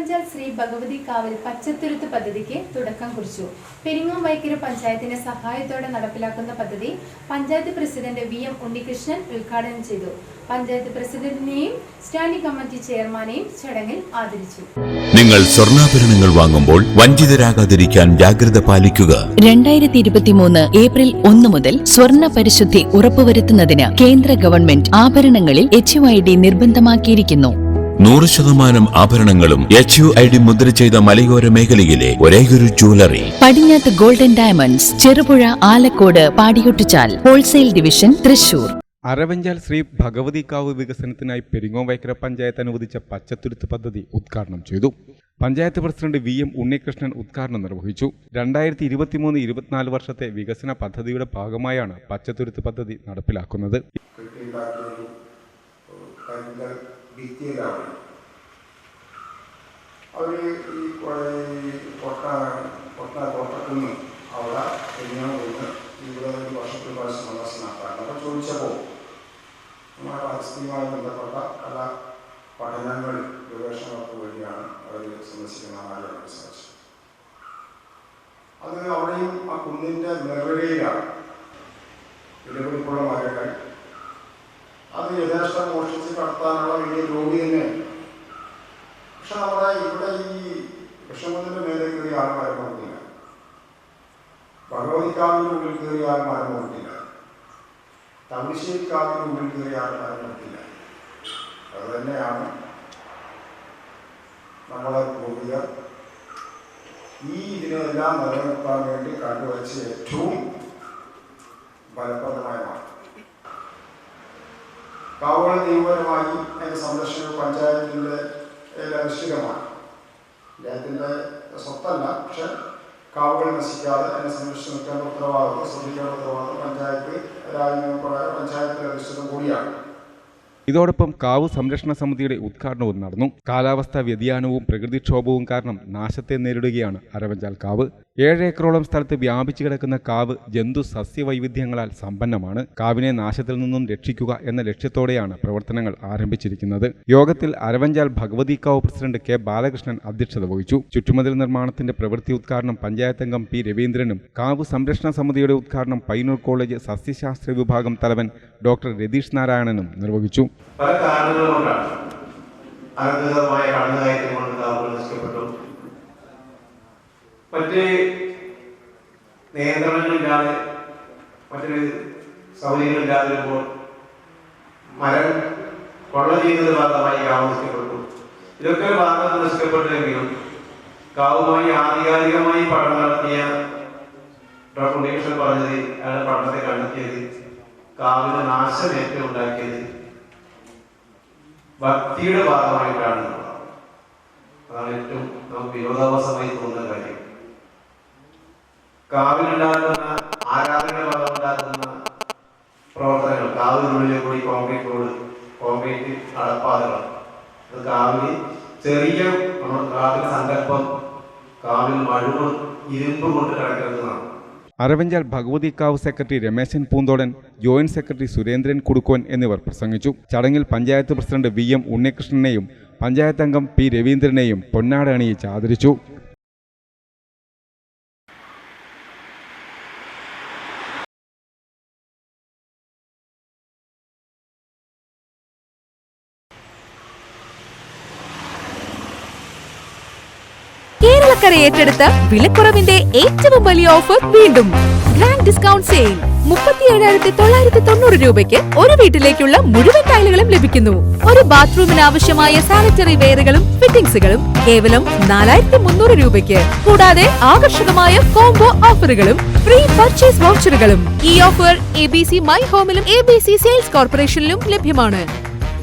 അരവഞ്ചാൽ ശ്രീ ഭഗവതി കാവൽ പച്ചത്തുരുത്ത് പദ്ധതിക്ക് തുടക്കം കുറിച്ചു. പെരിങ്ങോം വൈക്കര പഞ്ചായത്തിന്റെ സഹായത്തോടെ നടപ്പിലാക്കുന്ന പദ്ധതി panchayat president V M Unnikrishnan ഉദ്ഘാടനം ചെയ്തു. പഞ്ചായത്ത് പ്രസിഡന്റിനെയും സ്റ്റാൻഡിംഗ് കമ്മിറ്റി ചെയർമാനെയും ചടങ്ങിൽ ആദരിച്ചു. നിങ്ങൾ സ്വർണാഭരണങ്ങൾ വാങ്ങുമ്പോൾ വഞ്ചിതരാകാതിരിക്കാൻ ജാഗ്രത പാലിക്കുക. രണ്ടായിരത്തി ഇരുപത്തിമൂന്ന് ഏപ്രിൽ ഒന്ന് മുതൽ സ്വർണ പരിശുദ്ധി ഉറപ്പുവരുത്തുന്നതിന് കേന്ദ്ര ഗവൺമെന്റ് ആഭരണങ്ങളിൽ എച്ച് നിർബന്ധമാക്കിയിരിക്കുന്നു. നൂറ് ശതമാനം ആഭരണങ്ങളും എച്ച് യു ഐ ഡി മുദ്ര ചെയ്ത മലയോര മേഖലയിലെ ഒരേയൊരു ജ്വല്ലറി പടിഞ്ഞാത്ത് ഗോൾഡൻ ഡയമണ്ട്സ് ചെറുപുഴ ആലക്കോട് പാടിയൊട്ടിച്ചാൽ ഹോൾസെയിൽ ഡിവിഷൻ തൃശൂർ. അരവഞ്ചാൽ ശ്രീ ഭഗവതി കാവ് വികസനത്തിനായി പെരിങ്ങോം വൈക്കര പഞ്ചായത്ത് അനുവദിച്ച പച്ചത്തുരുത്ത് പദ്ധതി ഉദ്ഘാടനം ചെയ്തു. Panchayat president V M Unnikrishnan ഉദ്ഘാടനം നിർവഹിച്ചു. രണ്ടായിരത്തി ഇരുപത്തിമൂന്ന് ഇരുപത്തിനാല് വർഷത്തെ വികസന പദ്ധതിയുടെ ഭാഗമായാണ് പച്ചത്തുരുത്ത് പദ്ധതി നടപ്പിലാക്കുന്നത്. ഭിത്തിയിലാണ് അവർ ഈ കൊട്ട കൊട്ട കൊട്ടക്കുന്ന് അവിടെ എങ്ങനെ പോയിട്ട് ഇവിടെ ഒരു വർഷത്തിൽ പ്രാവശ്യം സന്ദർശനം നടത്താറുണ്ട് അപ്പോൾ ചോദിച്ചപ്പോൾ നമ്മുടെ പാരിസ്ഥിതികമായി ബന്ധപ്പെട്ട പല പഠനങ്ങൾ ഗവേഷണങ്ങൾക്ക് വേണ്ടിയാണ് അവർ സന്ദർശിക്കുന്ന ആളുകൾ സാധിച്ചത് അത് അവിടെയും ആ കുന്നിന്റെ നിറയിലാണ് ഇടപെടിപ്പുള്ള മരങ്ങൾ. അത് യഥേഷ്ടം മോഷ്ടിച്ച് കടത്താനുള്ള വലിയ ജോലി തന്നെയാണ്. പക്ഷെ നമ്മുടെ ഇവിടെ ഈ വിഷമത്തിന്റെ മേലെ കയറി ആരും മരം കൊടുക്കില്ല ഭഗവതിക്കാവിന്റെ ഉള്ളിൽ കയറി ആരും മരം കൊടുക്കില്ല തമിശ്ശേരിക്കാവിന്റെ ഉള്ളിൽ കയറി ആരും മരം കൊടുക്കില്ല അത് തന്നെയാണ് നമ്മളെ പൂർവികർ ഈ ഇതിനെല്ലാം നിലനിർത്താൻ വേണ്ടി കണ്ടുവച്ച ഏറ്റവും ഫലപ്രദമായ മാർഗം. കാവുകൾ നിയമപരമായി അതിന്റെ സംരക്ഷണം പഞ്ചായത്തിന്റെ അനുഷ്ഠിതമാണ് അദ്ദേഹത്തിന്റെ സ്വത്തല്ല പക്ഷെ കാവുകൾ നശിക്കാതെ അതിനെ സംരക്ഷിച്ച് നിൽക്കേണ്ട ഉത്തരവാദിത്വം ശ്രദ്ധിക്കേണ്ട ഉത്തരവാദിത്വം പഞ്ചായത്ത് രാജ്യപ്രകാരം പഞ്ചായത്തിന്റെ അധിഷ്ഠിതം കൂടിയാണ്. ഇതോടൊപ്പം കാവ് സംരക്ഷണ സമിതിയുടെ ഉദ്ഘാടനവും നടന്നു. കാലാവസ്ഥാ വ്യതിയാനവും പ്രകൃതിക്ഷോഭവും കാരണം നാശത്തെ നേരിടുകയാണ് അരവഞ്ചാൽ കാവ്. ഏഴ് ഏക്കറോളം സ്ഥലത്ത് വ്യാപിച്ചു കിടക്കുന്ന കാവ് ജന്തു സസ്യവൈവിധ്യങ്ങളാൽ സമ്പന്നമാണ്. കാവിനെ നാശത്തിൽ നിന്നും രക്ഷിക്കുക എന്ന ലക്ഷ്യത്തോടെയാണ് പ്രവർത്തനങ്ങൾ ആരംഭിച്ചിരിക്കുന്നത്. യോഗത്തിൽ അരവഞ്ചാൽ കാവ് പ്രസിഡന്റ് കെ ബാലകൃഷ്ണൻ അധ്യക്ഷത വഹിച്ചു. ചുറ്റുമതിൽ നിർമ്മാണത്തിന്റെ പ്രവൃത്തി ഉദ്ഘാടനം പഞ്ചായത്ത് അംഗം പി രവീന്ദ്രനും കാവ് സംരക്ഷണ സമിതിയുടെ ഉദ്ഘാടനം പൈനൂർ കോളേജ് സസ്യശാസ്ത്ര വിഭാഗം തലവൻ ഡോക്ടർ രതീഷ് നാരായണനും നിർവഹിച്ചു. പല അനധികൃതമായ കടന്നുകയറ്റം കൊണ്ട് കാവുകൾ നഷ്ടപ്പെട്ടു മറ്റ് നിയന്ത്രണങ്ങളില്ലാതെ മറ്റൊരു സൗകര്യങ്ങളില്ലാതെ വരുമ്പോൾ മരം കൊള്ള ചെയ്യുന്നത് ഭാഗമായി കാവ് നഷ്ടപ്പെട്ടു ഇതൊക്കെ ഭാഗത്ത് നഷ്ടപ്പെട്ടെങ്കിലും കാവുമായി ആധികാരികമായി പഠനം നടത്തിയ ഡോക്ടർ പറഞ്ഞത് അയാളുടെ പഠനത്തെ കണ്ടെത്തിയത് കാവിന് നാശം ഏറ്റവും ഉണ്ടാക്കിയത് ഭക്തിയുടെ ഭാഗമായിട്ടാണ്. അതാണ് ഏറ്റവും നമുക്ക് വിരോധാഭാസമായി തോന്നുന്ന കാര്യം കാവിലുണ്ടാകുന്ന ആരാധന ഉണ്ടാകുന്ന പ്രവർത്തനങ്ങൾ. കാവിനുള്ളിൽ കൂടി കോൺക്രീറ്റ് റോഡ് കോൺക്രീറ്റ് നടപ്പാതകൾ അത് കാവിൽ ചെറിയ നമ്മുടെ കാവിൽ സങ്കല്പം കാവിൽ മഴുവും ഇരുമ്പ് കൊണ്ട് കിടക്കുന്നതാണ് Aravanchal ഭഗവതിക്കാവ് secretary Rameshan Poonthodan joint secretary Surendran Kudukkon എന്നിവർ പ്രസംഗിച്ചു. ചടങ്ങിൽ പഞ്ചായത്ത് പ്രസിഡന്റ് വി എം ഉണ്ണികൃഷ്ണനെയും പഞ്ചായത്ത് അംഗം പി രവീന്ദ്രനെയും പൊന്നാട അണിയിച്ച് ആദരിച്ചു. കേരളക്കര ഏറ്റെടുത്ത് വിലക്കുറവിന്റെ ഏറ്റവും വലിയ ഓഫർ വീണ്ടും. Grand discount sale. മുപ്പത്തി ഏഴായിരത്തി തൊള്ളായിരത്തി തൊണ്ണൂറ് രൂപയ്ക്ക് ഒരു വീട്ടിലേക്കുള്ള മുഴുവൻ ടൈലുകളും ലഭിക്കുന്നു. ഒരു ബാത്റൂമിന് ആവശ്യമായ സാനിറ്ററി വെയറുകളും ഫിറ്റിംഗ്സുകളും കേവലം നാലായിരത്തി മുന്നൂറ് രൂപയ്ക്ക്. കൂടാതെ ആകർഷകമായ കോംബോ ഓഫറുകളും ഫ്രീ പർച്ചേസ് വൗച്ചറുകളും. ഈ offer A B C my ഹോമിലും A B C sales കോർപ്പറേഷനിലും ലഭ്യമാണ്.